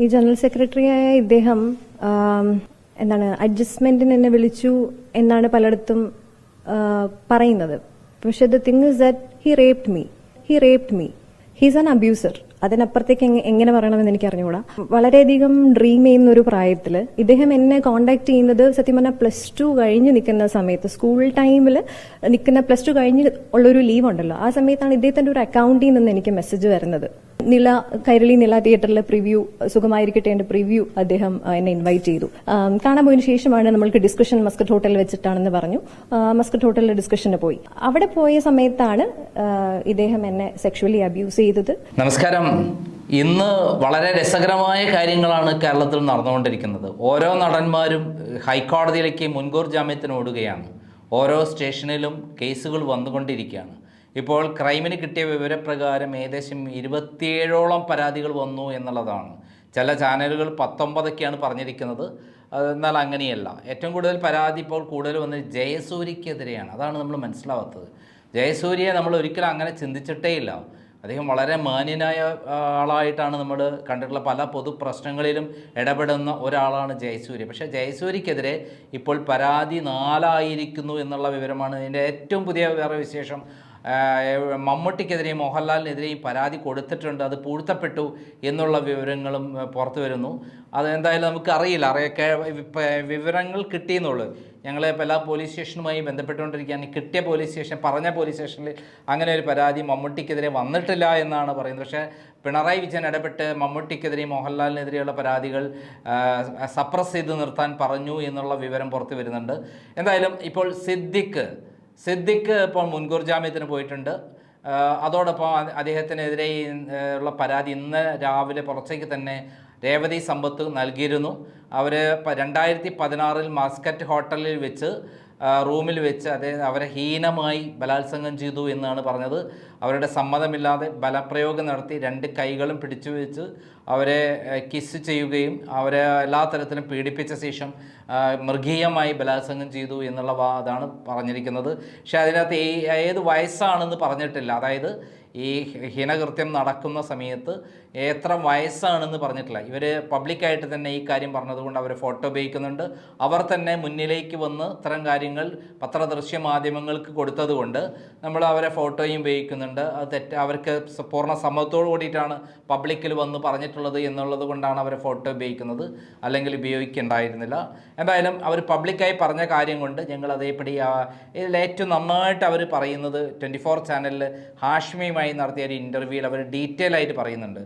ഈ ജനറൽ സെക്രട്ടറിയായ ഇദ്ദേഹം എന്താണ് അഡ്ജസ്റ്റ്മെന്റിന് എന്നെ വിളിച്ചു എന്നാണ് പലയിടത്തും പറയുന്നത്. പക്ഷെ the thing is that he raped me. He raped me. He's an abuser. അതിനപ്പുറത്തേക്ക് എങ്ങ- എങ്ങനെ പറയണമെന്ന് എനിക്ക് അറിഞ്ഞുകൂടാ വളരെയധികം ഡ്രീം ചെയ്യുന്ന ഒരു പ്രായത്തിൽ ഇദ്ദേഹം എന്നെ കോണ്ടാക്ട് ചെയ്യുന്നത് സത്യം പറഞ്ഞാൽ പ്ലസ് ടു കഴിഞ്ഞ് നിൽക്കുന്ന സമയത്ത് സ്കൂൾ ടൈമിൽ നിൽക്കുന്ന പ്ലസ് ടു കഴിഞ്ഞ് ഉള്ളൊരു ലീവ് ഉണ്ടല്ലോ ആ സമയത്താണ് ഇദ്ദേഹത്തിന്റെ ഒരു അക്കൗണ്ടിൽ നിന്ന് എനിക്ക് മെസ്സേജ് വരുന്നത്. നില കൈരളി നില തിയേറ്ററിലെ പ്രിവ്യൂ സുഖമായിരിക്കട്ടെ എന്റെ പ്രിവ്യൂ അദ്ദേഹം എന്നെ ഇൻവൈറ്റ് ചെയ്തു. കാണാൻ പോയതിനു ശേഷമാണ് നമ്മൾക്ക് ഡിസ്കഷൻ മസ്കറ്റ് ഹോട്ടലിൽ വെച്ചിട്ടാണെന്ന് പറഞ്ഞു. മസ്കറ്റ് ഹോട്ടലിലെ ഡിസ്കഷന് പോയി. അവിടെ പോയ സമയത്താണ് ഇദ്ദേഹം എന്നെ സെക്ഷുവലി അബ്യൂസ് ചെയ്തത്. നമസ്കാരം. ഇന്ന് വളരെ രസകരമായ കാര്യങ്ങളാണ് കേരളത്തിൽ നടന്നുകൊണ്ടിരിക്കുന്നത്. ഓരോ നടന്മാരും ഹൈക്കോടതിയിലേക്ക് മുൻകൂർ ജാമ്യത്തിന് ഓടുകയാണ്. ഓരോ സ്റ്റേഷനിലും കേസുകൾ വന്നുകൊണ്ടിരിക്കുകയാണ്. ഇപ്പോൾ ക്രൈമിന് കിട്ടിയ വിവരപ്രകാരം ഏകദേശം ഇരുപത്തിയേഴോളം പരാതികൾ വന്നു എന്നുള്ളതാണ്. ചില ചാനലുകൾ പത്തൊമ്പതൊക്കെയാണ് പറഞ്ഞിരിക്കുന്നത്. എന്നാൽ അങ്ങനെയല്ല. ഏറ്റവും കൂടുതൽ പരാതി ഇപ്പോൾ കൂടുതൽ വന്ന് ജയസൂര്യക്കെതിരെയാണ്. അതാണ് നമ്മൾ മനസ്സിലാവാത്തത്. ജയസൂര്യയെ നമ്മൾ ഒരിക്കലും അങ്ങനെ ചിന്തിച്ചിട്ടേ ഇല്ല. അദ്ദേഹം വളരെ മാന്യനായ ആളായിട്ടാണ് നമ്മൾ കണ്ടിട്ടുള്ള പല പൊതു പ്രശ്നങ്ങളിലും ഇടപെടുന്ന ഒരാളാണ് ജയസൂര്യ. പക്ഷേ ജയസൂര്യക്കെതിരെ ഇപ്പോൾ പരാതി നാലായിരിക്കുന്നു എന്നുള്ള വിവരമാണ് ഇതിന്റെ ഏറ്റവും പുതിയ വേറെ വിശേഷം. മമ്മൂട്ടിക്കെതിരെയും മോഹൻലാലിനെതിരെയും പരാതി കൊടുത്തിട്ടുണ്ട്. അത് പൂഴ്ത്തപ്പെട്ടു എന്നുള്ള വിവരങ്ങളും പുറത്തു വരുന്നു. അത് എന്തായാലും നമുക്ക് അറിയില്ല. അറിയൊക്കെ വിവരങ്ങൾ കിട്ടിയെന്നുള്ളൂ. ഞങ്ങൾ പല പോലീസ് സ്റ്റേഷനുമായി ബന്ധപ്പെട്ടുകൊണ്ടിരിക്കുകയാണ്. കിട്ടിയ പോലീസ് സ്റ്റേഷൻ പറഞ്ഞ പോലീസ് സ്റ്റേഷനിൽ അങ്ങനെ ഒരു പരാതി മമ്മൂട്ടിക്കെതിരെ വന്നിട്ടില്ല എന്നാണ് പറയുന്നത്. പക്ഷേ പിണറായി വിജയൻ ഇടപെട്ട് മമ്മൂട്ടിക്കെതിരെയും മോഹൻലാലിനെതിരെയുള്ള പരാതികൾ സപ്രസ് ചെയ്ത് നിർത്താൻ പറഞ്ഞു എന്നുള്ള വിവരം പുറത്തു വരുന്നുണ്ട്. എന്തായാലും ഇപ്പോൾ സിദ്ദിഖ് സിദ്ദിഖ് ഇപ്പോൾ മുൻകൂർ ജാമ്യത്തിന് പോയിട്ടുണ്ട്. അതോടൊപ്പം അദ്ദേഹത്തിനെതിരെ ഉള്ള പരാതി ഇന്ന് രാവിലെ പുറത്തേക്ക് തന്നെ രേവതി സമ്പത്ത് നൽകിയിരുന്നു. അവർ രണ്ടായിരത്തി പതിനാറിൽ മസ്കറ്റ് ഹോട്ടലിൽ വെച്ച് റൂമിൽ വെച്ച് അതേ അവരെ ഹീനമായി ബലാത്സംഗം ചെയ്തു എന്നാണ് പറഞ്ഞത്. അവരുടെ സമ്മതമില്ലാതെ ബലപ്രയോഗം നടത്തി രണ്ട് കൈകളും പിടിച്ചു വെച്ച് അവരെ കിസ് ചെയ്യുകയും അവരെ എല്ലാ തരത്തിലും പീഡിപ്പിച്ച ശേഷം മൃഗീയമായി ബലാത്സംഗം ചെയ്തു എന്നുള്ള വാ അതാണ് പറഞ്ഞിരിക്കുന്നത്. പക്ഷേ അതിനകത്ത് ഏത് വയസ്സാണെന്ന് പറഞ്ഞിട്ടില്ല. അതായത് ഈ ഹീനകൃത്യം നടക്കുന്ന സമയത്ത് എത്ര വയസ്സാണെന്ന് പറഞ്ഞിട്ടില്ല. ഇവർ പബ്ലിക്കായിട്ട് തന്നെ ഈ കാര്യം പറഞ്ഞതുകൊണ്ട് അവർ ഫോട്ടോ ഉപയോഗിക്കുന്നുണ്ട്. അവർ തന്നെ മുന്നിലേക്ക് വന്ന് ഇത്തരം കാര്യങ്ങൾ പത്രദൃശ്യ മാധ്യമങ്ങൾക്ക് കൊടുത്തതുകൊണ്ട് നമ്മൾ അവരെ ഫോട്ടോയും ഉപയോഗിക്കുന്നുണ്ട്. അത് തെറ്റ് അവർക്ക് പൂർണ സമ്മതത്തോടു കൂടിയിട്ടാണ് പബ്ലിക്കിൽ വന്ന് പറഞ്ഞിട്ടുള്ളത് എന്നുള്ളത് കൊണ്ടാണ് അവരെ ഫോട്ടോ ഉപയോഗിക്കുന്നത്. അല്ലെങ്കിൽ ഉപയോഗിക്കേണ്ടായിരുന്നില്ല. എന്തായാലും അവർ പബ്ലിക്കായി പറഞ്ഞ കാര്യം കൊണ്ട് ഞങ്ങൾ അതേപടി ഇതിൽ ഏറ്റവും നന്നായിട്ട് അവർ പറയുന്നത് ട്വന്റി ഫോർ ചാനലിൽ ഹാഷ്മിയുമായി നടത്തിയ ഒരു ഇന്റർവ്യൂവിൽ അവർ ഡീറ്റെയിൽ ആയിട്ട് പറയുന്നുണ്ട്.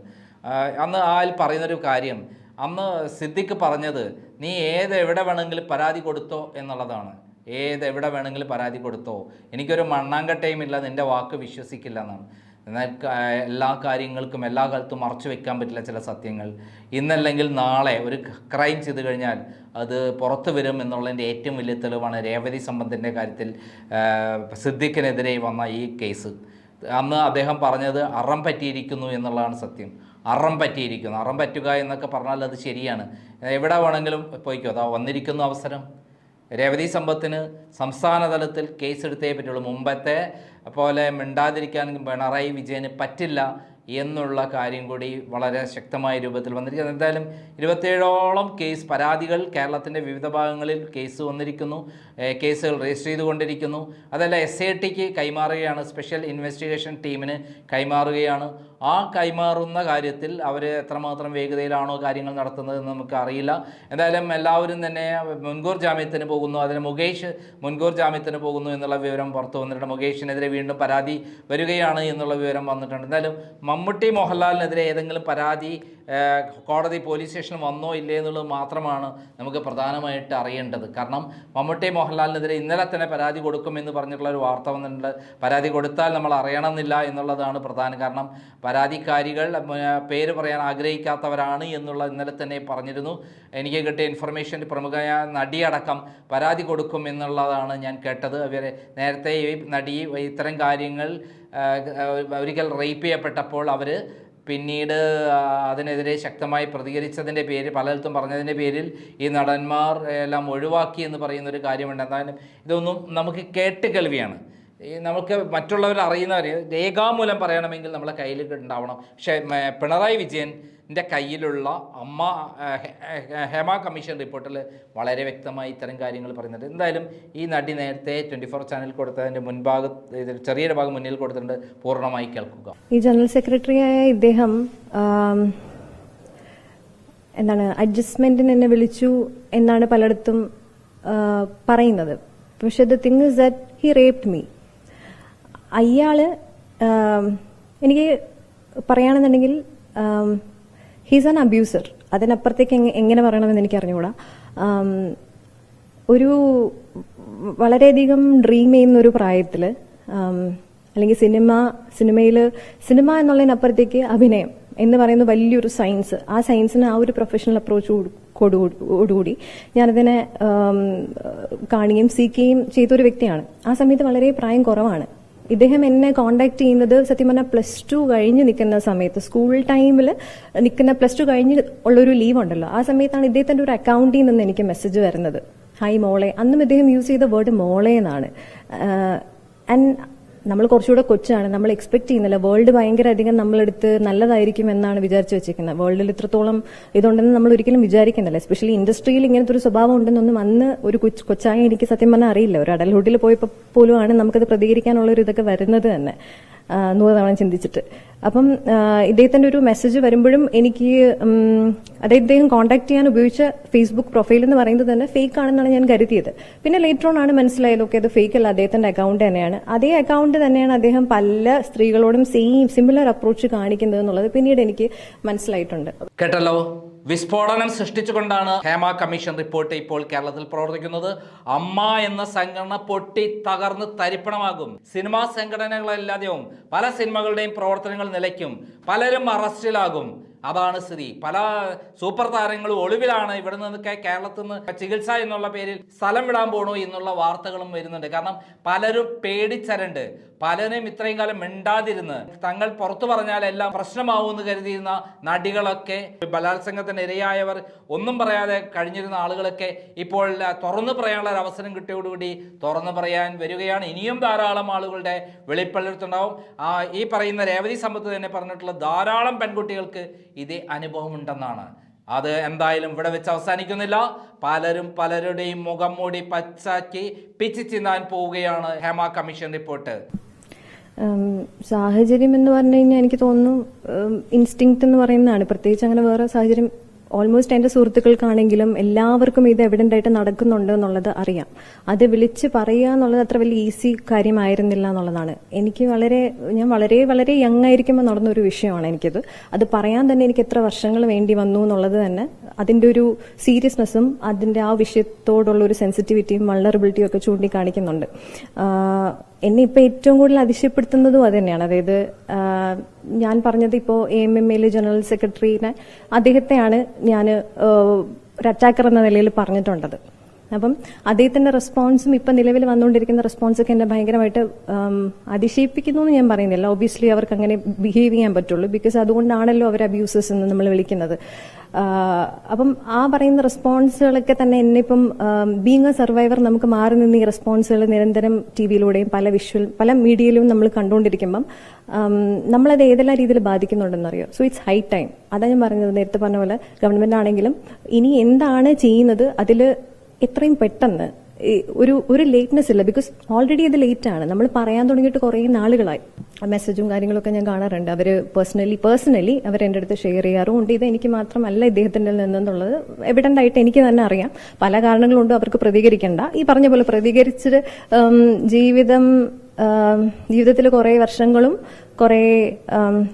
അന്ന് ആൽ പറയുന്നൊരു കാര്യം അന്ന് സിദ്ദിഖ് പറഞ്ഞത് നീ ഏത് എവിടെ വേണമെങ്കിലും പരാതി കൊടുത്തോ എന്നുള്ളതാണ്. ഏത് എവിടെ വേണമെങ്കിലും പരാതി കൊടുത്തോ. എനിക്കൊരു മണ്ണാങ്കട്ടയും ഇല്ല നിന്റെ വാക്ക് വിശ്വസിക്കില്ല എന്നാണ്. എന്നാൽ എല്ലാ കാര്യങ്ങൾക്കും എല്ലാ കാലത്തും മറച്ചു വെക്കാൻ പറ്റില്ല ചില സത്യങ്ങൾ. ഇന്നല്ലെങ്കിൽ നാളെ ഒരു ക്രൈം ചെയ്തു കഴിഞ്ഞാൽ അത് പുറത്തു വരും എന്നുള്ളതിന്റെ ഏറ്റവും വലിയ തെളിവാണ് രേവതി സംബന്ധിന്റെ കാര്യത്തിൽ സിദ്ദിഖിനെതിരെ വന്ന ഈ കേസ് അന്ന് അദ്ദേഹം പറഞ്ഞത് അറം പറ്റിയിരിക്കുന്നു എന്നുള്ളതാണ് സത്യം. അറം പറ്റിയിരിക്കുന്നു അറം പറ്റുക എന്നൊക്കെ പറഞ്ഞാൽ അത് ശരിയാണ്. എവിടെ വേണമെങ്കിലും പോയിക്കോ. അതാ വന്നിരിക്കുന്ന അവസരം. രേവതി സമ്പത്തിന് സംസ്ഥാന തലത്തിൽ കേസെടുത്തേ പറ്റുള്ളൂ. മുമ്പത്തെ പോലെ മിണ്ടാതിരിക്കാൻ പിണറായി വിജയന് പറ്റില്ല. എന്നുള്ള കാര്യം കൂടി വളരെ ശക്തമായ രൂപത്തിൽ വന്നിരിക്കുന്നത് എന്തായാലും ഇരുപത്തേഴോളം കേസ് പരാതികൾ കേരളത്തിന്റെ വിവിധ ഭാഗങ്ങളിൽ കേസ് വന്നിരിക്കുന്നു. കേസുകൾ രജിസ്റ്റർ ചെയ്തുകൊണ്ടിരിക്കുന്നു. അതല്ല എസ് ഐ ടിക്ക് കൈമാറുകയാണ്. സ്പെഷ്യൽ ഇൻവെസ്റ്റിഗേഷൻ ടീമിന് കൈമാറുകയാണ്. ആ കൈമാറുന്ന കാര്യത്തിൽ അവർ എത്രമാത്രം വേഗതയിലാണോ കാര്യങ്ങൾ നടത്തുന്നത് എന്ന് നമുക്ക് അറിയില്ല. എന്തായാലും എല്ലാവരും തന്നെ മുൻകൂർ ജാമ്യത്തിന് പോകുന്നു. അതിന് മുകേഷ് മുൻകൂർ ജാമ്യത്തിന് പോകുന്നു എന്നുള്ള വിവരം പുറത്തു വന്നിട്ടുണ്ട്. മുകേഷിനെതിരെ വീണ്ടും പരാതി വരികയാണ് എന്നുള്ള വിവരം വന്നിട്ടുണ്ട്. എന്തായാലും മമ്മൂട്ടി മോഹൻലാലിനെതിരെ ഏതെങ്കിലും പരാതി കോടതി പോലീസ് സ്റ്റേഷനിൽ വന്നോ ഇല്ലേ എന്നുള്ളത് മാത്രമാണ് നമുക്ക് പ്രധാനമായിട്ട് അറിയേണ്ടത്. കാരണം മമ്മൂട്ടി മോഹൻലാലിനെതിരെ ഇന്നലെ തന്നെ പരാതി കൊടുക്കുമെന്ന് പറഞ്ഞിട്ടുള്ള ഒരു വാർത്ത വന്നിട്ടുണ്ട്. പരാതി കൊടുത്താൽ നമ്മൾ അറിയണമെന്നില്ല എന്നുള്ളതാണ് പ്രധാനം. കാരണം പരാതിക്കാരികൾ പേര് പറയാൻ ആഗ്രഹിക്കാത്തവരാണ് എന്നുള്ള ഇന്നലെ തന്നെ പറഞ്ഞിരുന്നു. എനിക്ക് കിട്ടിയ ഇൻഫർമേഷൻ പ്രമുഖ നടിയടക്കം പരാതി കൊടുക്കും എന്നുള്ളതാണ് ഞാൻ കേട്ടത്. അവർ നേരത്തെ ഈ നടി ഇത്തരം കാര്യങ്ങൾ ഒരിക്കൽ റേപ്പ് ചെയ്യപ്പെട്ടപ്പോൾ അവർ പിന്നീട് അതിനെതിരെ ശക്തമായി പ്രതികരിച്ചതിന്റെ പേര് പലയിടത്തും പറഞ്ഞതിന്റെ പേരിൽ ഈ നടന്മാർ എല്ലാം ഒഴിവാക്കി എന്ന് പറയുന്നൊരു കാര്യമുണ്ട്. എന്തായാലും ഇതൊന്നും നമുക്ക് കേട്ട് കേൾവിയാണ്. ഈ നമുക്ക് മറ്റുള്ളവർ അറിയുന്നവർ രേഖാമൂലം പറയണമെങ്കിൽ നമ്മളെ കയ്യിൽ ഉണ്ടാവണം. പക്ഷേ പിണറായി വിജയന്റെ കയ്യിലുള്ള അമ്മ ഹേമ കമ്മീഷൻ റിപ്പോർട്ടിൽ വളരെ വ്യക്തമായി ഇത്തരം കാര്യങ്ങൾ പറയുന്നുണ്ട്. എന്തായാലും ഈ നടി നേരത്തെ ട്വന്റി ഫോർ ചാനൽ കൊടുത്തതിന്റെ മുൻഭാഗം ചെറിയൊരു ഭാഗം മുന്നിൽ കൊടുത്തിട്ടുണ്ട്. പൂർണമായി കേൾക്കുക. ഈ ജനറൽ സെക്രട്ടറിയായ ഇദ്ദേഹം എന്താണ് അഡ്ജസ്റ്റ്മെന്റിന് എന്നെ വിളിച്ചു എന്നാണ് പലയിടത്തും പറയുന്നത്. പക്ഷെ the thing is that he raped me. അയാൾ എനിക്ക് പറയുകയാണെന്നുണ്ടെങ്കിൽ ഹീസ് ആൻ അബ്യൂസർ അതിനപ്പുറത്തേക്ക് എങ്ങനെ പറയണമെന്ന് എനിക്ക് അറിഞ്ഞുകൂടാ ഒരു വളരെയധികം ഡ്രീം ചെയ്യുന്ന ഒരു പ്രായത്തിൽ അല്ലെങ്കിൽ സിനിമ സിനിമയിൽ സിനിമ എന്നുള്ളതിനപ്പുറത്തേക്ക് അഭിനയം എന്ന് പറയുന്ന വലിയൊരു സയൻസ് ആ സയൻസിന് ആ ഒരു പ്രൊഫഷണൽ അപ്രോച്ച് കൊടുകൂടി ഞാനതിനെ കാണുകയും സീക്കുകയും ചെയ്തൊരു വ്യക്തിയാണ്. ആ സമയത്ത് വളരെ പ്രായം കുറവാണ്. ഇദ്ദേഹം എന്നെ കോണ്ടാക്ട് ചെയ്യുന്നത് സത്യം പറഞ്ഞാൽ പ്ലസ് ടു കഴിഞ്ഞ് നിൽക്കുന്ന സമയത്ത് സ്കൂൾ ടൈമിൽ നിൽക്കുന്ന പ്ലസ് ടു കഴിഞ്ഞ് ഉള്ളൊരു ലീവ് ഉണ്ടല്ലോ. ആ സമയത്താണ് ഇദ്ദേഹത്തിന്റെ ഒരു അക്കൗണ്ടിൽ നിന്ന് എനിക്ക് മെസ്സേജ് വരുന്നത്. ഹായ് മോളെ അന്നും ഇദ്ദേഹം യൂസ് ചെയ്ത വേർഡ് മോളെ എന്നാണ്. ആൻഡ് നമ്മൾ കുറച്ചുകൂടെ കൊച്ചാണ്. നമ്മൾ എക്സ്പെക്ട് ചെയ്യുന്നില്ല. വേൾഡ് ഭയങ്കര അധികം നമ്മളെടുത്ത് നല്ലതായിരിക്കും എന്നാണ് വിചാരിച്ചു വെച്ചിരിക്കുന്നത് വേൾഡിൽ ഇത്രത്തോളം ഇതുണ്ടെന്ന് നമ്മൾ ഒരിക്കലും വിചാരിക്കുന്നില്ല. എസ്പെഷ്യലി ഇൻഡസ്ട്രിയിൽ ഇങ്ങനത്തെ ഒരു സ്വഭാവം ഉണ്ടെന്നൊന്നും അന്ന് ഒരു കൊച്ചായ എനിക്ക് സത്യം പറഞ്ഞാൽ അറിയില്ല. ഒരു അഡൽഹുഡിൽ പോയപ്പോൾ ആണ് നമുക്കത് പ്രതികരിക്കാനുള്ള ഒരു ഇതൊക്കെ വരുന്നത് തന്നെ. നൂറ് തവണ ചിന്തിച്ചിട്ട്. അപ്പം ഇദ്ദേഹത്തിന്റെ ഒരു മെസ്സേജ് വരുമ്പോഴും എനിക്ക് അതായത് ഇദ്ദേഹം കോൺടാക്ട് ചെയ്യാൻ ഉപയോഗിച്ച ഫേസ്ബുക്ക് പ്രൊഫൈൽ എന്ന് പറയുന്നത് തന്നെ ഫേക്ക് ആണെന്നാണ് ഞാൻ കരുതിയത്. പിന്നെ ലേറ്റർ ഓൺ ആണ് മനസ്സിലായത് ഓക്കെ അത് ഫേക്ക് അല്ല അദ്ദേഹത്തിന്റെ അക്കൗണ്ട് തന്നെയാണ്. അതേ അക്കൗണ്ട് തന്നെയാണ് അദ്ദേഹം പല സ്ത്രീകളോടും സെയിം സിമിലർ അപ്രോച്ച് കാണിക്കുന്നത് എന്നുള്ളത് പിന്നീട് എനിക്ക് മനസ്സിലായിട്ടുണ്ട്. കേട്ടല്ലോ? വിസ്ഫോടനം സൃഷ്ടിച്ചുകൊണ്ടാണ് ഹേമ കമ്മീഷൻ റിപ്പോർട്ട് ഇപ്പോൾ കേരളത്തിൽ പ്രവർത്തിക്കുന്നത്. അമ്മ എന്ന സംഘടന പൊട്ടി തകർന്ന് തരിപ്പണമാകും. സിനിമാ സംഘടനകളെല്ലാതെയും പല സിനിമകളുടെയും പ്രവർത്തനങ്ങൾ നിലയ്ക്കും. പലരും അറസ്റ്റിലാകും. അതാണ് സ്ഥിതി. പല സൂപ്പർ താരങ്ങളും ഒളിവിലാണ്. ഇവിടെ നിന്നൊക്കെ കേരളത്തിൽ നിന്ന് ചികിത്സ എന്നുള്ള പേരിൽ സ്ഥലം വിടാൻ പോണു എന്നുള്ള വാർത്തകളും വരുന്നുണ്ട്. കാരണം പലരും പേടിച്ചരണ്ട്. പലരും ഇത്രയും കാലം മിണ്ടാതിരുന്ന് തങ്ങൾ പുറത്തു പറഞ്ഞാൽ എല്ലാം പ്രശ്നമാവുമെന്ന് കരുതിയിരുന്ന നടികളൊക്കെ ബലാത്സംഗത്തിന് ഇരയായവർ ഒന്നും പറയാതെ കഴിഞ്ഞിരുന്ന ആളുകളൊക്കെ ഇപ്പോൾ തുറന്നു പറയാനുള്ള ഒരു അവസരം കിട്ടിയോടുകൂടി തുറന്നു പറയാൻ വരികയാണ്. ഇനിയും ധാരാളം ആളുകളുടെ വെളിപ്പെടുത്തുണ്ടാവും ഈ പറയുന്ന രേവതി സമ്പത്ത് തന്നെ പറഞ്ഞിട്ടുള്ള ധാരാളം പെൺകുട്ടികൾക്ക് ഇതേ അനുഭവമുണ്ടെന്നാണ്. അത് എന്തായാലും ഇവിടെ വെച്ച് അവസാനിക്കുന്നില്ല. പലരും പലരുടെയും മുഖം മൂടി പച്ചാക്കി പിച്ചി ചിന്താൻ പോവുകയാണ് ഹേമ കമ്മീഷൻ റിപ്പോർട്ട്. സാഹചര്യം എന്ന് പറഞ്ഞു കഴിഞ്ഞാൽ എനിക്ക് തോന്നുന്നു ഇൻസ്റ്റിങ്ക്റ്റ് എന്ന് പറയുന്നതാണ്. പ്രത്യേകിച്ച് അങ്ങനെ വേറെ സാഹചര്യം ഓൾമോസ്റ്റ് എന്റെ സുഹൃത്തുക്കൾക്കാണെങ്കിലും എല്ലാവർക്കും ഇത് എവിഡന്റ് ആയിട്ട് നടക്കുന്നുണ്ട് എന്നുള്ളത് അറിയാം. അത് വിളിച്ച് പറയുക എന്നുള്ളത് അത്ര വലിയ ഈസി കാര്യമായിരുന്നില്ല എന്നുള്ളതാണ്. എനിക്ക് വളരെ ഞാൻ വളരെ വളരെ യങ് ആയിരിക്കുമ്പോൾ നടന്ന ഒരു വിഷയമാണ് എനിക്കത്. അത് പറയാൻ തന്നെ എനിക്ക് എത്ര വർഷങ്ങൾ വേണ്ടി വന്നു എന്നുള്ളത് തന്നെ അതിന്റെ ഒരു സീരിയസ്നെസ്സും അതിന്റെ ആ വിഷയത്തോടുള്ള ഒരു സെൻസിറ്റിവിറ്റിയും വള്ളറബിലിറ്റിയും ഒക്കെ ചൂണ്ടിക്കാണിക്കുന്നുണ്ട്. എന്നെ ഇപ്പൊ ഏറ്റവും കൂടുതൽ അതിശയപ്പെടുത്തുന്നതും അത് തന്നെയാണ്. അതായത് ഞാൻ പറഞ്ഞത് ഇപ്പോൾ എ എം എം എയിലെ ജനറൽ സെക്രട്ടറിനെ അദ്ദേഹത്തെയാണ് ഞാൻ ഒരു അറ്റാക്കർ എന്ന നിലയിൽ പറഞ്ഞിട്ടുള്ളത്. അപ്പം അദ്ദേഹത്തിന്റെ റെസ്പോൺസും ഇപ്പം നിലവിൽ വന്നുകൊണ്ടിരിക്കുന്ന റെസ്പോൺസൊക്കെ എന്നെ ഭയങ്കരമായിട്ട് അതിശയിപ്പിക്കുന്നു എന്ന് ഞാൻ പറയുന്നില്ല. ഒബിയസ്ലി അവർക്ക് അങ്ങനെ ബിഹേവ് ചെയ്യാൻ പറ്റുള്ളൂ. ബിക്കോസ് അതുകൊണ്ടാണല്ലോ അവർ അബ്യൂസസ് എന്ന് നമ്മൾ വിളിക്കുന്നത്. അപ്പം ആ പറയുന്ന റെസ്പോൺസുകളൊക്കെ തന്നെ എന്നെ ഇപ്പം ബീങ് എ സർവൈവർ നമുക്ക് മാറി നിന്ന് ഈ റെസ്പോൺസുകൾ നിരന്തരം ടി വിയിലൂടെയും പല വിഷ്വൽ പല മീഡിയയിലും നമ്മൾ കണ്ടുകൊണ്ടിരിക്കുമ്പം നമ്മളത് ഏതെല്ലാം രീതിയിൽ ബാധിക്കുന്നുണ്ടെന്നറിയോ? സോ ഇറ്റ്സ് ഹൈ ടൈം അതാ ഞാൻ പറഞ്ഞത് നേരത്തെ പറഞ്ഞ പോലെ ഗവൺമെന്റ് ആണെങ്കിലും ഇനി എന്താണ് ചെയ്യുന്നത് അതിൽ എത്രയും പെട്ടെന്ന് ഒരു ഒരു ലേറ്റ്നെസ് ഇല്ല. ബിക്കോസ് ഓൾറെഡി അത് ലേറ്റ് ആണ്. നമ്മൾ പറയാൻ തുടങ്ങിയിട്ട് കുറേ നാളുകളായി. ആ മെസ്സേജും കാര്യങ്ങളൊക്കെ ഞാൻ കാണാറുണ്ട്. അവർ പേഴ്സണലി പേഴ്സണലി അവർ എന്റെ അടുത്ത് ഷെയർ ചെയ്യാറുമുണ്ട്. ഇത് എനിക്ക് മാത്രമല്ല ഇദ്ദേഹത്തിന്റെ നിന്നെന്നുള്ളത് എവിഡന്റ് ആയിട്ട് എനിക്ക് തന്നെ അറിയാം. പല കാരണങ്ങളുണ്ട് അവർക്ക് പ്രതികരിക്കേണ്ട. ഈ പറഞ്ഞ പോലെ പ്രതികരിച്ചിട്ട് ജീവിതം ജീവിതത്തിൽ കുറേ വർഷങ്ങളും കുറേ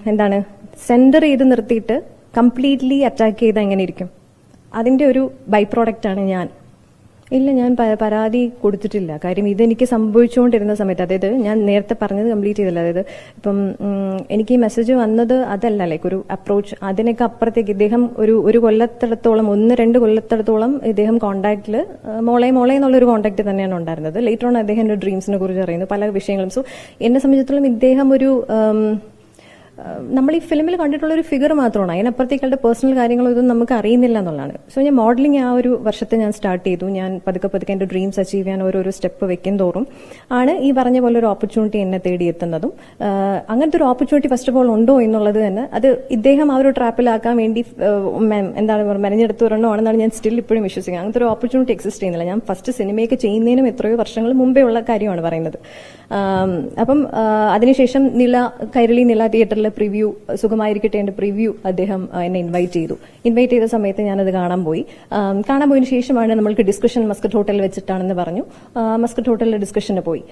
എന്താണ് സെന്റർ ചെയ്ത് നിർത്തിയിട്ട് കംപ്ലീറ്റ്ലി അറ്റാക്ക് ചെയ്ത് എങ്ങനെ ഇരിക്കും? അതിന്റെ ഒരു ബൈ പ്രോഡക്റ്റ് ആണ് ഞാൻ. ഇല്ല ഞാൻ പരാതി കൊടുത്തിട്ടില്ല. കാര്യം ഇതെനിക്ക് സംഭവിച്ചുകൊണ്ടിരുന്ന സമയത്ത് അതായത് ഞാൻ നേരത്തെ പറഞ്ഞത് കംപ്ലീറ്റ് ചെയ്തില്ല. അതായത് ഇപ്പം എനിക്ക് ഈ മെസ്സേജ് വന്നത് അതല്ല. ലൈക്ക് ഒരു അപ്രോച്ച് അതിനൊക്കെ അപ്പുറത്തേക്ക് ഇദ്ദേഹം ഒരു ഒരു കൊല്ലത്തിടത്തോളം ഒന്ന് രണ്ട് കൊല്ലത്തിടത്തോളം ഇദ്ദേഹം കോണ്ടാക്റ്റിൽ മോളെ മോളെ എന്നുള്ള ഒരു കോണ്ടാക്ട് തന്നെയാണ് ഉണ്ടായിരുന്നത്. ലേറ്റർ ഓൺ അദ്ദേഹം ഡ്രീംസിനെ കുറിച്ച് അറിയുന്നു പല വിഷയങ്ങളും. സോ എന്നെ സംബന്ധിച്ചിടത്തോളം ഇദ്ദേഹം ഒരു നമ്മൾ ഈ ഫിലിമിൽ കണ്ടിട്ടുള്ള ഒരു ഫിഗർ മാത്രമാണ്. അതിനപ്പുറത്തേക്കാളുടെ പേഴ്സണൽ കാര്യങ്ങളോ ഇതൊന്നും നമുക്ക് അറിയുന്നില്ല എന്നുള്ളതാണ്. സോ ഞാൻ മോഡലിംഗ് ആ ഒരു വർഷത്തെ ഞാൻ സ്റ്റാർട്ട് ചെയ്തു. ഞാൻ പതുക്കെ പതുക്കെ എന്റെ ഡ്രീംസ് അച്ചീവ് ചെയ്യാൻ ഓരോരോ സ്റ്റെപ്പ് വെക്കും തോറും ആണ് ഈ പറഞ്ഞ പോലെ ഒരു ഓപ്പർച്യൂണിറ്റി എന്നെ തേടിയെത്തുന്നതും അങ്ങനത്തെ ഒരു ഓപ്പർച്യൂണിറ്റി ഫസ്റ്റ് ഓഫ് ഓൾ ഉണ്ടോ എന്നുള്ളത് തന്നെ അത് ഇദ്ദേഹം ആ ഒരു ട്രാപ്പിലാക്കാൻ വേണ്ടി എന്താണ് മെനഞ്ഞെടുത്ത് ആണെന്നാണ് ഞാൻ സ്റ്റിൽ ഇപ്പോഴും വിശ്വസിക്കുന്നത്. അങ്ങനത്തെ ഒരു ഓപ്പർച്യൂണിറ്റി എക്സിസ്റ്റ് ചെയ്യുന്നില്ല. ഞാൻ ഫസ്റ്റ് സിനിമയൊക്കെ ചെയ്യുന്നതിനും എത്രയോ വർഷങ്ങൾ മുമ്പേ ഉള്ള കാര്യമാണ് പറയുന്നത്. അപ്പം അതിനുശേഷം നില കൈരളി നില തിയേറ്ററിൽ പ്രിവ്യൂ സുഖമായിരിക്കട്ടെ എന്റെ പ്രിവ്യൂ അദ്ദേഹം എന്നെ ഇൻവൈറ്റ് ചെയ്തു. ഇൻവൈറ്റ് ചെയ്ത സമയത്ത് ഞാനത് കാണാൻ പോയി. കാണാൻ പോയതിനു ശേഷമാണ് നമ്മൾക്ക് ഡിസ്കഷൻ മസ്കറ്റ് ഹോട്ടലിൽ വെച്ചിട്ടാണെന്ന് പറഞ്ഞു. മസ്കറ്റ് ഹോട്ടലിലെ ഡിസ്കഷന് പോയി.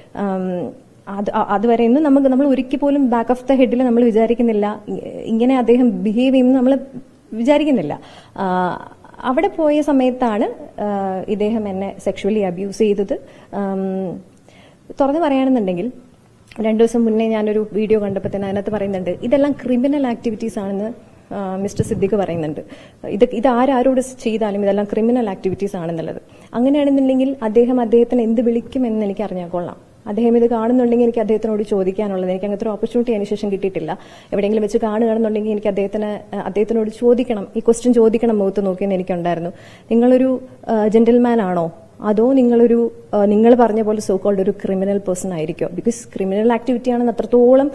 അത് അതുവരെ ഇന്ന് നമുക്ക് നമ്മൾ ഒരിക്കൽ പോലും ബാക്ക് ഓഫ് ദ ഹെഡിൽ നമ്മൾ വിചാരിക്കുന്നില്ല. ഇങ്ങനെ അദ്ദേഹം ബിഹേവ് ചെയ്യുമെന്ന് നമ്മൾ വിചാരിക്കുന്നില്ല. അവിടെ പോയ സമയത്താണ് ഇദ്ദേഹം എന്നെ സെക്ഷുവലി അബ്യൂസ് ചെയ്തത്. തുറന്നു പറയുകയാണെന്നുണ്ടെങ്കിൽ രണ്ടു ദിവസം മുന്നേ ഞാനൊരു വീഡിയോ കണ്ടപ്പോൾ തന്നെ അതിനകത്ത് പറയുന്നുണ്ട് ഇതെല്ലാം ക്രിമിനൽ ആക്ടിവിറ്റീസ് ആണെന്ന് മിസ്റ്റർ സിദ്ദിഖ് പറയുന്നുണ്ട്. ഇത് ഇത് ആരാരോട് ചെയ്താലും ഇതെല്ലാം ക്രിമിനൽ ആക്ടിവിറ്റീസ് ആണെന്നുള്ളത്. അങ്ങനെയാണെന്നുണ്ടെങ്കിൽ അദ്ദേഹം അദ്ദേഹത്തിന് എന്ത് വിളിക്കുമെന്ന് എനിക്ക് അറിഞ്ഞാൽ കൊള്ളാം. അദ്ദേഹം ഇത് കാണുന്നുണ്ടെങ്കിൽ എനിക്ക് അദ്ദേഹത്തിനോട് ചോദിക്കാനുള്ളത്. എനിക്ക് അങ്ങനത്തെ ഒരു ഓപ്പർച്യൂണിറ്റി അതിന് ശേഷം കിട്ടിയിട്ടില്ല. എവിടെയെങ്കിലും വെച്ച് കാണുകയാണെന്നുണ്ടെങ്കിൽ എനിക്ക് അദ്ദേഹത്തിന് അദ്ദേഹത്തിനോട് ചോദിക്കണം. ഈ ക്വസ്റ്റ്യൻ ചോദിക്കണം മുഖത്ത് നോക്കിയെന്ന് എനിക്കുണ്ടായിരുന്നു. നിങ്ങളൊരു ജെന്റിൽമാൻ ആണോ? അതോ നിങ്ങളൊരു നിങ്ങൾ പറഞ്ഞ പോലെ സോ കോൾഡ് ഒരു ക്രിമിനൽ പേഴ്സൺ ആയിരിക്കും? ബിക്കോസ് ക്രിമിനൽ ആക്ടിവിറ്റി ആണെന്ന് അത്രത്തോളം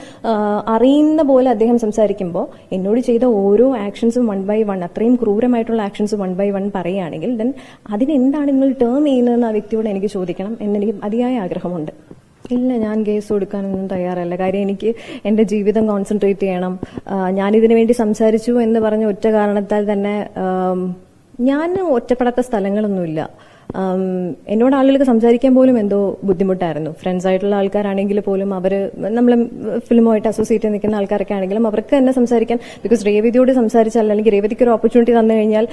അറിയുന്ന പോലെ അദ്ദേഹം സംസാരിക്കുമ്പോൾ എന്നോട് ചെയ്ത ഓരോ ആക്ഷൻസും വൺ ബൈ വൺ അത്രയും ക്രൂരമായിട്ടുള്ള ആക്ഷൻസ് വൺ ബൈ വൺ പറയുകയാണെങ്കിൽ ദെൻ അതിനെന്താണ് നിങ്ങൾ ടേം ചെയ്യുന്നതെന്ന് ആ വ്യക്തിയോട് എനിക്ക് ചോദിക്കണം എന്നെനിക്ക് അതിയായ ആഗ്രഹമുണ്ട്. ഇല്ല ഞാൻ കേസ് കൊടുക്കാനൊന്നും തയ്യാറല്ല. കാര്യം എനിക്ക് എന്റെ ജീവിതം കോൺസെൻട്രേറ്റ് ചെയ്യണം. ഞാനിതിനു വേണ്ടി സംസാരിച്ചു എന്ന് പറഞ്ഞ ഒറ്റ കാരണത്താൽ തന്നെ ഞാൻ ഒറ്റപ്പെടാത്ത സ്ഥലങ്ങളൊന്നുമില്ല. എന്നോട് ആളുകൾക്ക് സംസാരിക്കാൻ പോലും എന്തോ ബുദ്ധിമുട്ടായിരുന്നു. ഫ്രണ്ട്സ് ആയിട്ടുള്ള ആൾക്കാരാണെങ്കിൽ പോലും അവർ നമ്മൾ ഫിലിമുമായിട്ട് അസോസിയേറ്റ് ചെയ്ത് നിൽക്കുന്ന ആൾക്കാരൊക്കെ ആണെങ്കിലും അവർക്ക് തന്നെ സംസാരിക്കാൻ ബിക്കോസ് രേവതിയോട് സംസാരിച്ചാൽ അല്ലെങ്കിൽ രേവതിക്ക് ഒരു ഓപ്പർച്യൂണിറ്റി തന്നു കഴിഞ്ഞാൽ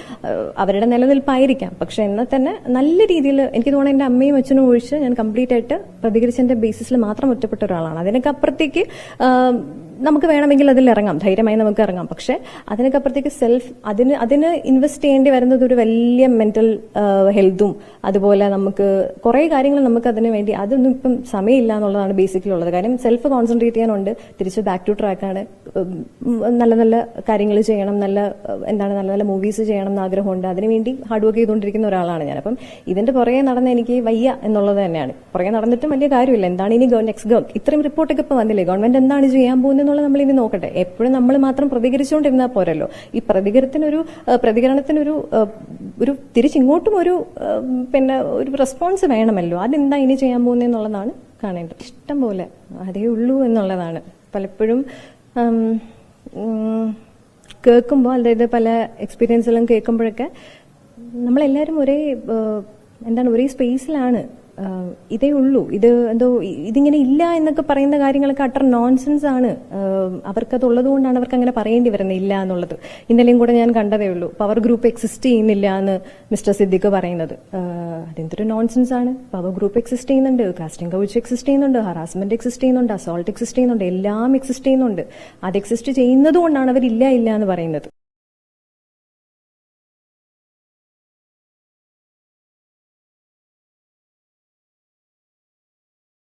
അവരുടെ നിലനിൽപ്പായിരിക്കാം. പക്ഷെ എന്നാൽ തന്നെ നല്ല രീതിയിൽ എനിക്ക് തോന്നുന്നു എന്റെ അമ്മയും അച്ഛനും ഒഴിച്ച് ഞാൻ കംപ്ലീറ്റ് ആയിട്ട് പ്രതികരിച്ചതിന്റെ ബേസിസിൽ മാത്രം ഒറ്റപ്പെട്ട ഒരാളാണ്. അതിനൊക്കെ അപ്പുറത്തേക്ക് നമുക്ക് വേണമെങ്കിൽ അതിൽ ഇറങ്ങാം. ധൈര്യമായി നമുക്ക് ഇറങ്ങാം. പക്ഷെ അതിനൊക്കെ അപ്പുറത്തേക്ക് സെൽഫ് അതിന് അതിന് ഇൻവെസ്റ്റ് ചെയ്യേണ്ടി വരുന്നത് ഒരു വലിയ മെന്റൽ ഹെൽത്തും അതുപോലെ നമുക്ക് കുറേ കാര്യങ്ങൾ നമുക്ക് അതിന് വേണ്ടി അതൊന്നും ഇപ്പം സമയമില്ല എന്നുള്ളതാണ് ബേസിക്കലി ഉള്ളത് കാര്യം സെൽഫ് കോൺസെൻട്രേറ്റ് ചെയ്യാനുണ്ട്. തിരിച്ച് ബാക്ക് ടു ട്രാക്കാണ് നല്ല നല്ല കാര്യങ്ങൾ ചെയ്യണം. നല്ല എന്താണ് നല്ല നല്ല മൂവീസ് ചെയ്യണം എന്ന് ആഗ്രഹമുണ്ട്. അതിനുവേണ്ടി ഹാർഡ് വർക്ക് ചെയ്തുകൊണ്ടിരിക്കുന്ന ഒരാളാണ് ഞാൻ. അപ്പം ഇതിന്റെ പുറകെ നടന്ന എനിക്ക് വയ്യ എന്നുള്ളത് തന്നെയാണ്. പുറകെ നടന്നിട്ടും വലിയ കാര്യമില്ല. എന്താണ് ഇനി നെക്സ്റ്റ് ഇത്രയും റിപ്പോർട്ടൊക്കെ ഇപ്പൊ വന്നില്ലേ? ഗവൺമെന്റ് എന്താണ് ചെയ്യാൻ പോകുന്നത് എന്നുള്ളത് നമ്മൾ ഇനി നോക്കട്ടെ. എപ്പോഴും നമ്മൾ മാത്രം പ്രതികരിച്ചുകൊണ്ടിരുന്നാൽ പോരല്ലോ. ഈ പ്രതികരണത്തിനൊരു ആ, പ്രതികരണത്തിനൊരു ഒരു തിരിച്ചിങ്ങോട്ടും ഒരു പിന്നെ ഒരു റെസ്പോൺസ് വേണമല്ലോ. അതെന്താ ഇനി ചെയ്യാൻ പോകുന്നത് എന്നുള്ളതാണ് കാണേണ്ടത്. ഇഷ്ടം പോലെ അതേ ഉള്ളൂ എന്നുള്ളതാണ്. പലപ്പോഴും കേൾക്കുമ്പോൾ അതായത് പല എക്സ്പീരിയൻസിലും കേൾക്കുമ്പോഴൊക്കെ നമ്മളെല്ലാവരും ഒരേ എന്താണ് ഒരേ സ്പേസിലാണ് ഇതേ ഉള്ളൂ. ഇത് എന്തോ ഇതിങ്ങനെ ഇല്ല എന്നൊക്കെ പറയുന്ന കാര്യങ്ങളൊക്കെ അട്ടർ നോൺസെൻസ് ആണ്. അവർക്കത് ഉള്ളതുകൊണ്ടാണ് അവർക്ക് അങ്ങനെ പറയേണ്ടി വരുന്നത് ഇല്ല എന്നുള്ളത്. ഇന്നലെയും കൂടെ ഞാൻ കണ്ടതേ ഉള്ളൂ. പവർ ഗ്രൂപ്പ് എക്സിസ്റ്റ് ചെയ്യുന്നില്ല എന്ന് മിസ്റ്റർ സിദ്ദിഖ് പറയുന്നത്. അതെന്തൊരു നോൺസെൻസ് ആണ്. പവർ ഗ്രൂപ്പ് എക്സിസ്റ്റ് ചെയ്യുന്നുണ്ട്. കാസ്റ്റിംഗ് കൗച്ച് എക്സിസ്റ്റ് ചെയ്യുന്നുണ്ട്. ഹറാസ്മെന്റ് എക്സിസ്റ്റ് ചെയ്യുന്നുണ്ട്. അസോൾട്ട് എക്സിസ്റ്റ് ചെയ്യുന്നുണ്ട്. എല്ലാം എക്സിസ്റ്റ് ചെയ്യുന്നുണ്ട്. അത് എക്സിസ്റ്റ് ചെയ്യുന്നതുകൊണ്ടാണ് അവർ ഇല്ല ഇല്ല എന്ന് പറയുന്നത്.